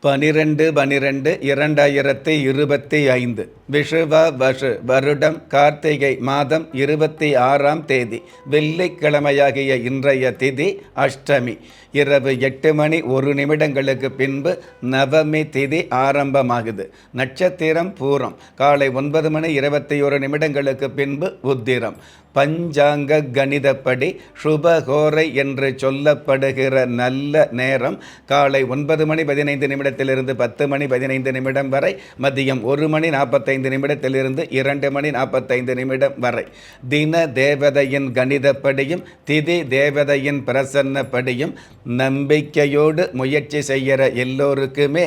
பனிரெண்டு பனிரெண்டு இரண்டாயிரத்தி இருபத்தி ஐந்து. விஷுவ வஷு வருடம் கார்த்திகை மாதம் இருபத்தி ஆறாம் தேதி. வெள்ளிக்கிழமையாகிய இன்றைய திதி அஷ்டமி. இரவு எட்டு மணி ஒரு நிமிடங்களுக்கு பின்பு நவமி திதி ஆரம்பமாகுது. நட்சத்திரம் பூரம். காலை ஒன்பது மணி இருபத்தி ஒரு நிமிடங்களுக்கு பின்பு உத்திரம். பஞ்சாங்க கணிதப்படி சுபகோரை என்று சொல்லப்படுகிற நல்ல நேரம் காலை ஒன்பது மணி பதினைந்து நிமிடத்திலிருந்து பத்து மணி பதினைந்து நிமிடம் வரை மதியம் ஒரு மணி நாற்பத்தைந்து நிமிடத்திலிருந்து இரண்டு மணி நாற்பத்தைந்து நிமிடம் வரை. தின தேவதையின் கணிதப்படியும் திதி தேவதையின் பிரசன்னப்படியும் நம்பிக்கையோடு முயற்சி செய்கிற எல்லோருக்குமே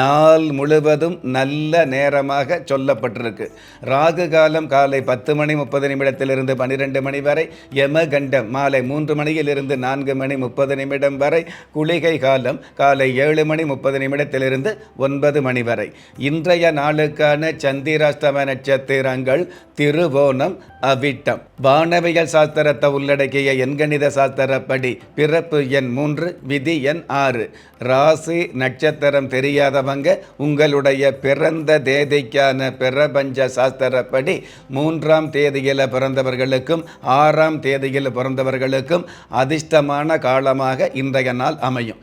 நாள் முழுவதும் நல்ல நேரமாக சொல்லப்பட்டிருக்கு. ராகு காலம் காலை பத்து மணி முப்பது நிமிடத்திலிருந்து பன்னிரெண்டு மணி வரை யமகண்டம் மாலை மூன்று மணியிலிருந்து நான்கு மணி முப்பது நிமிடம் வரை குளிகை காலம் காலை ஏழு மணி முப்பது நிமிடத்திலிருந்து ஒன்பது மணி வரை. இன்றைய நாளுக்கான சந்திராஷ்டம நட்சத்திரங்கள் திருவோணம் அவிட்டம். வானவியல் சாஸ்திரத்தை உள்ளடக்கிய எண்கணித சாஸ்திரப்படி பிறப்பு எண் மூன்று விதி எண் ஆறு. ராசி நட்சத்திரம் தெரியாதவங்க உங்களுடைய பிறந்த தேதிக்கான பிரபஞ்ச சாஸ்திரப்படி மூன்றாம் தேதியில் பிறந்தவர்களுக்கும் ஆறாம் தேதியில் பிறந்தவர்களுக்கும் அதிர்ஷ்டமான காலமாக இன்றைய நாள் அமையும்.